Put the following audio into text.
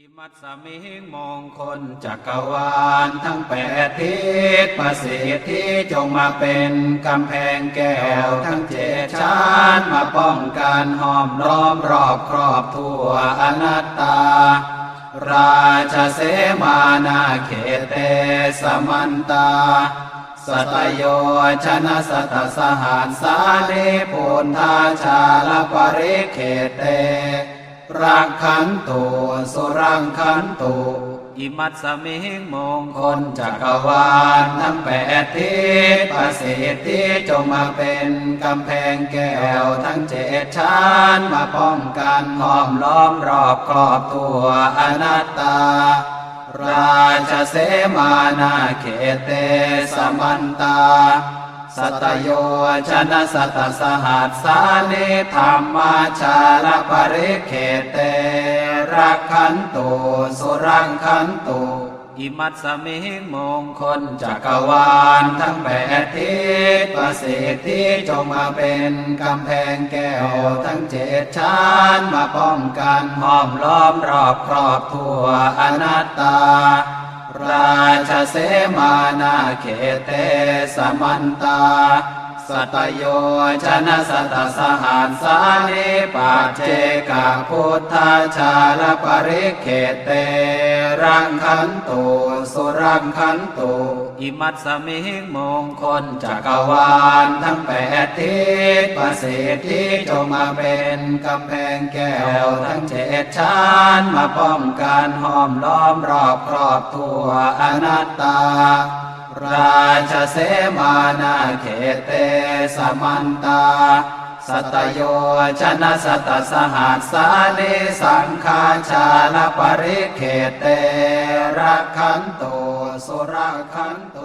อิมัตสมิงมงคลจักรวาลทั้งแปดทิศประสิทธิจงมาเป็นกำแพงแก้วทั้งเจ็ดชั้นมาป้องกันห้อมล้อมรอบครอบทั่วอนัตตา ราชเสมานาเขเตสมันตา สตโยชนะสตสหัสสานิพุนทาชาลปริเขเต รักขันโตสุรังขันโตอิมัตสมิงมงคลจักรวาลทั้งแปดทิศประสิทธิจงมาเป็นกำแพงแก้วทั้งเจ็ดชั้นมาป้องกันห้อมล้อมรอบครอบตัวอนัตตา ราชเสมานาเขเตสมันตา สตโยชนะสตสหัสสานิธรรมาชาลปริเขตเตรักขันตุสุรังขันตุอิมัตสมิงมงคลจักรวาลทั้งแปดทิศประสิทธิจงมาเป็นกำแพงแก้วทั้งเจ็ดชั้นมาป้องกันห้อมล้อมรอบครอบทั่วอนัตตา ราชเสมานาเขเตสมันตา สตโยชนะสตสหัสสานิปัจเจกพุทธาชาลปริเขเตรังคันตุสุรังคันตุอิมัตสมิงมงคลจักรวาลทั้งแปดทิศประสิทธิจงมาเป็นกำแพงแก้วทั้งเจ็ดชั้นมาป้องกันห้อมล้อมรอบครอบทั่วอนัตตา ราชเสมานาเขเตสมันตาสตโยชนะสตสหัสสานิสังฆาชาลปริเขเตรักขันโตสุรักขันโต